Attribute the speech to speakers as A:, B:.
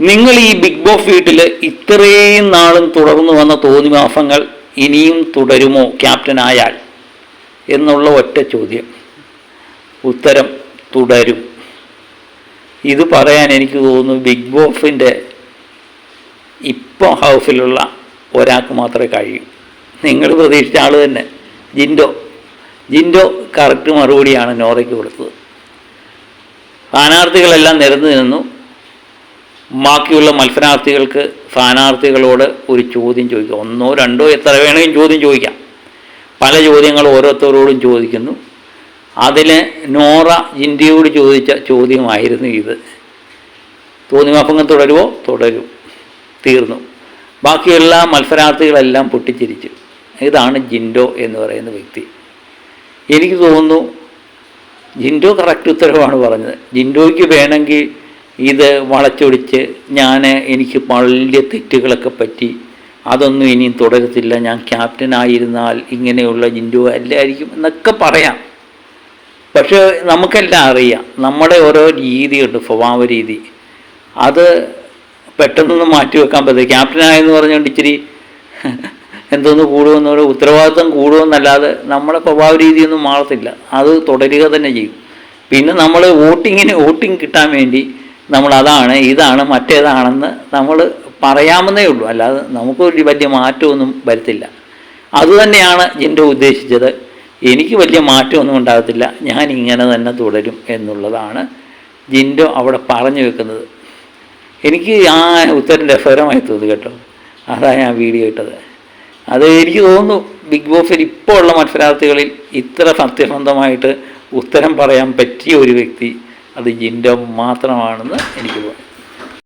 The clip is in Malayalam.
A: നിങ്ങൾ ഈ ബിഗ് ബോസ് വീട്ടിൽ ഇത്രയും നാളും തുടർന്നു വന്ന തോന്നിവാസങ്ങൾ ഇനിയും തുടരുമോ ക്യാപ്റ്റനായാൽ എന്നുള്ള ഒറ്റ ചോദ്യം. ഉത്തരം തുടരും. ഇത് പറയാൻ എനിക്ക് തോന്നുന്നു ബിഗ് ബോസിന്റെ ഇപ്പോൾ ഹൗസിലുള്ള ഒരാൾക്ക് മാത്രമേ കഴിയൂ. നിങ്ങൾ പ്രതീക്ഷിച്ച ആൾ തന്നെ. ജിൻഡോ. ജിൻഡോ കറക്റ്റ് മറുപടിയാണ് നോറയ്ക്ക് കൊടുത്തത്. സ്ഥാനാർത്ഥികളെല്ലാം നിരന്നു നിന്നു. ബാക്കിയുള്ള മത്സരാർത്ഥികൾക്ക് സ്ഥാനാർത്ഥികളോട് ഒരു ചോദ്യം ചോദിക്കുക. ഒന്നോ രണ്ടോ എത്ര വേണമെങ്കിലും ചോദ്യം ചോദിക്കാം. പല ചോദ്യങ്ങൾ ഓരോരുത്തരോടും ചോദിക്കുന്നു. അതിൽ നോറ ജിൻഡിയോട് ചോദിച്ച ചോദ്യമായിരുന്നു ഇത്. തോന്നിമാപ്പങ്ങം തുടരുമോ തുടരും. തീർന്നു. ബാക്കിയുള്ള മത്സരാർത്ഥികളെല്ലാം പൊട്ടിച്ചിരിച്ചു. ഇതാണ് ജിൻഡോ എന്ന് പറയുന്ന വ്യക്തി. എനിക്ക് തോന്നുന്നു ജിൻഡോ കറക്റ്റ് ഉത്തരവാണ് പറഞ്ഞത്. ജിൻഡോയ്ക്ക് വേണമെങ്കിൽ ഇത് വളച്ചൊടിച്ച് ഞാൻ എനിക്ക് വലിയ തെറ്റുകളൊക്കെ പറ്റി. അതൊന്നും ഇനിയും തുടരത്തില്ല. ഞാൻ ക്യാപ്റ്റൻ ആയിരുന്നാൽ ഇങ്ങനെയുള്ള ജിൻഡോ അല്ലായിരിക്കും എന്നൊക്കെ പറയാം. പക്ഷേ നമുക്കെല്ലാം അറിയാം. നമ്മുടെ ഓരോ രീതിയുണ്ട് സ്വഭാവ രീതി. അത് പെട്ടെന്നൊന്നും മാറ്റി വെക്കാൻ പറ്റില്ല. ക്യാപ്റ്റനായെന്ന് പറഞ്ഞുകൊണ്ട് ഇച്ചിരി എന്തോന്ന് കൂടുമെന്നൊരു ഉത്തരവാദിത്വം കൂടുമെന്നല്ലാതെ നമ്മുടെ സ്വഭാവ രീതിയൊന്നും മാറത്തില്ല. അത് തുടരുക തന്നെ ചെയ്യും. പിന്നെ നമ്മൾ വോട്ടിങ്ങിന് വോട്ടിംഗ് കിട്ടാൻ വേണ്ടി നമ്മൾ അതാണ് ഇതാണ് മറ്റേതാണെന്ന് നമ്മൾ പറയാമെന്നേ ഉള്ളൂ. അല്ലാതെ നമുക്ക് വലിയ മാറ്റമൊന്നും വരുത്തില്ല. അതുതന്നെയാണ് ജിന്റെ ഉദ്ദേശിച്ചത്. എനിക്ക് വലിയ മാറ്റമൊന്നും ഉണ്ടാകത്തില്ല. ഞാൻ ഇങ്ങനെ തന്നെ തുടരും എന്നുള്ളതാണ് ജിൻഡോ അവിടെ പറഞ്ഞു വെക്കുന്നത്. എനിക്ക് ആ ഉത്തരം രസകരമായി തോന്നി കേട്ടോ. അതാണ് ഞാൻ വീഡിയോ ഇട്ടത്. അത് എനിക്ക് തോന്നുന്നു ബിഗ് ബോസിൽ ഇപ്പോൾ ഉള്ള മത്സരാർത്ഥികളിൽ ഇത്ര സത്യസന്ധമായിട്ട് ഉത്തരം പറയാൻ പറ്റിയ ഒരു വ്യക്തി അത് ജിൻഡോ മാത്രമാണെന്ന് എനിക്ക് തോന്നി